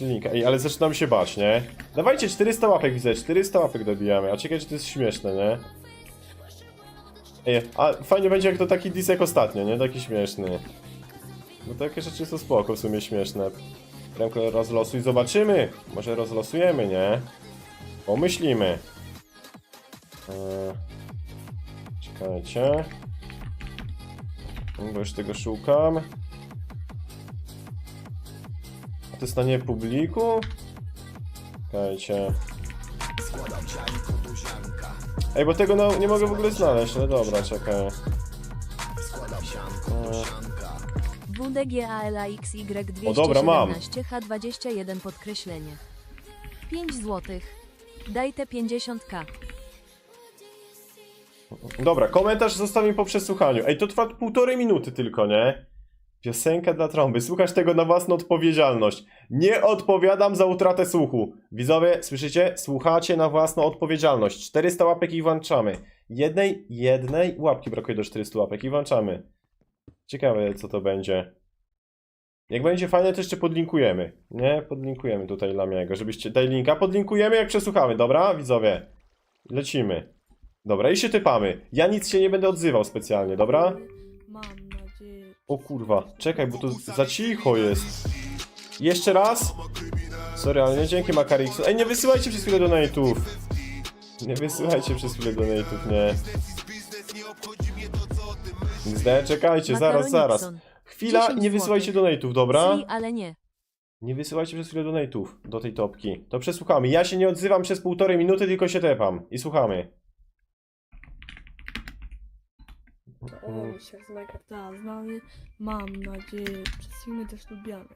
linka. Ej, ale zaczynam się bać, nie? Dawajcie 400 łapek, widzę, 400 łapek dobijamy. A ciekawe, czy to jest śmieszne, nie? Ej, a fajnie będzie jak to taki dis jak ostatnio, nie? Taki śmieszny. No takie rzeczy są spoko, w sumie śmieszne. Rękę rozlosuj, zobaczymy. Może rozlosujemy, nie? Pomyślimy. Eee, czekajcie. Bo już tego szukam. To jest na nie publiku? Czekajcie. Ej, bo tego no, nie mogę w ogóle znaleźć, ale dobra, czekaj. Eee, WDGALAXY O, dobra, mam. 217H21 podkreślenie. 5 złotych. Daj te 50k. Dobra, komentarz zostawię po przesłuchaniu. Ej, to trwa półtorej minuty tylko, nie? Piosenka dla trąby. Słuchasz tego na własną odpowiedzialność. Nie odpowiadam za utratę słuchu. Widzowie, słyszycie? Słuchacie na własną odpowiedzialność. 400 łapek i włączamy. Jednej, jednej łapki brakuje do 400 łapek i włączamy. Ciekawe, co to będzie. Jak będzie fajne, to jeszcze podlinkujemy. Nie? Podlinkujemy tutaj Lamiego, żebyście... Daj linka, podlinkujemy jak przesłuchamy, dobra? Widzowie. Lecimy. Dobra, i się typamy. Ja nic się nie będę odzywał specjalnie, dobra? O kurwa, czekaj, bo to za cicho jest. Jeszcze raz? Sorry, ale nie dzięki Makarixu. Ej, nie wysyłajcie przez chwilę donate'ów. Nie wysyłajcie przez chwilę donate'ów, nie. Zde, czekajcie, zaraz, zaraz. Chwila, 10 nie wysyłajcie donate'ów, dobra? Ale nie. Nie wysyłajcie przez chwilę donate'ów do tej topki. To przesłuchamy. Ja się nie odzywam przez półtorej minuty, tylko się tepam. I słuchamy. O, się z Minecrafta znamy. Mam nadzieję, przez filmy też lubiamy.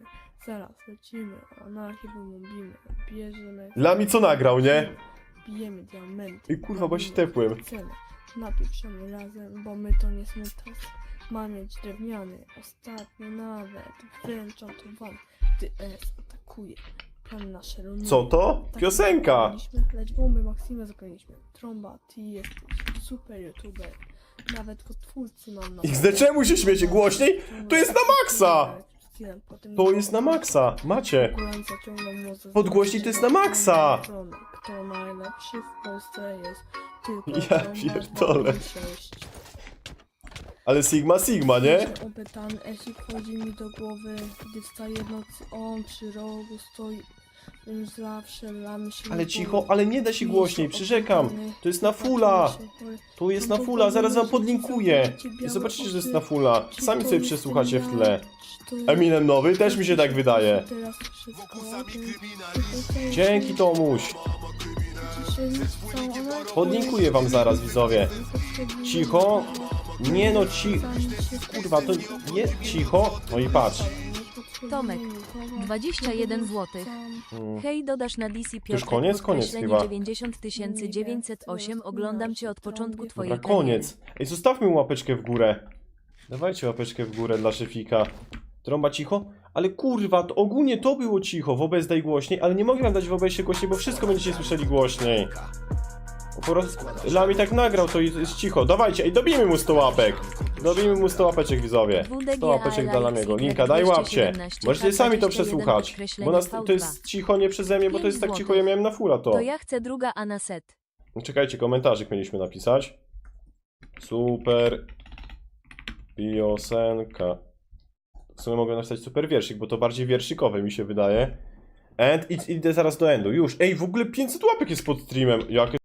Zaraz lecimy, anarchię wymąbimy. Bierzemy. Lami co nagrał, nie? Bijemy diamenty. Ej, kurwa, bo się tepłem. Cenę. Napieprzamy razem, bo my to nie smutas. Mam mieć drewniany, ostatnio nawet. Wręczam to wam, gdy S atakuje. Plan nasze runy. Co to? Tak Piosenka! zapomnieliśmy, Lecz bomby Maksima zapomnieliśmy. Trąba, ty jesteś super youtuber. Nawet podtwórcy mam na XD, czemu się śmiecie głośniej? To jest na maksa! To jest na maksa, macie. Podgłośnij, to jest na maksa! Kto najlepszy w Polsce jest tylko Ja pierdolę. 6. Ale Sigma Sigma, nie? Esik wchodzi mi do głowy, gdy wstaje w nocy, on przy rogu stoi. Już zawsze lamy się Ale cicho, ale nie da się głośniej, przyrzekam. To jest na fulla. Tu jest na fulla, zaraz wam podlinkuję. I zobaczycie, że jest na fulla. Sami sobie przesłuchacie w tle. Eminem nowy też mi się tak wydaje. Dzięki Tomuś. Podlinkuję wam zaraz, widzowie. Cicho. Nie no, ci... Kurwa, to nie... Cicho. No i patrz. Tomek, 21 złotych. Mm. Hej, dodasz na DC Piotr. koniec? Koniec chyba. 90 908. Oglądam cię od początku twojej Dobra, koniec. Ej, zostawmy mu łapeczkę w górę. Dawajcie łapeczkę w górę dla szefika. Trąba cicho? Ale kurwa, to ogólnie to było cicho, w OBS daj głośniej, ale nie mogę wam dać w OBS głośniej, bo wszystko będziecie słyszeli głośniej. Po prostu Lami tak nagrał, to jest jest cicho. Dawajcie, ej, dobijmy mu 100 łapek. Dobijmy mu 100 łapeczek, widzowie. 100 łapeczek dla Lamiego. Linka, daj łapcie. Możecie sami to przesłuchać. Bo nas, to jest cicho nie przeze mnie, bo to jest tak cicho, ja miałem na fura to. To ja chcę druga Anaset. Czekajcie, komentarzyk mieliśmy napisać. Super piosenka. W sumie mogę napisać super wierszyk, bo to bardziej wierszykowe mi się wydaje. And i- idę zaraz do endu, już. Ej, w ogóle 500 łapek jest pod streamem. Jakie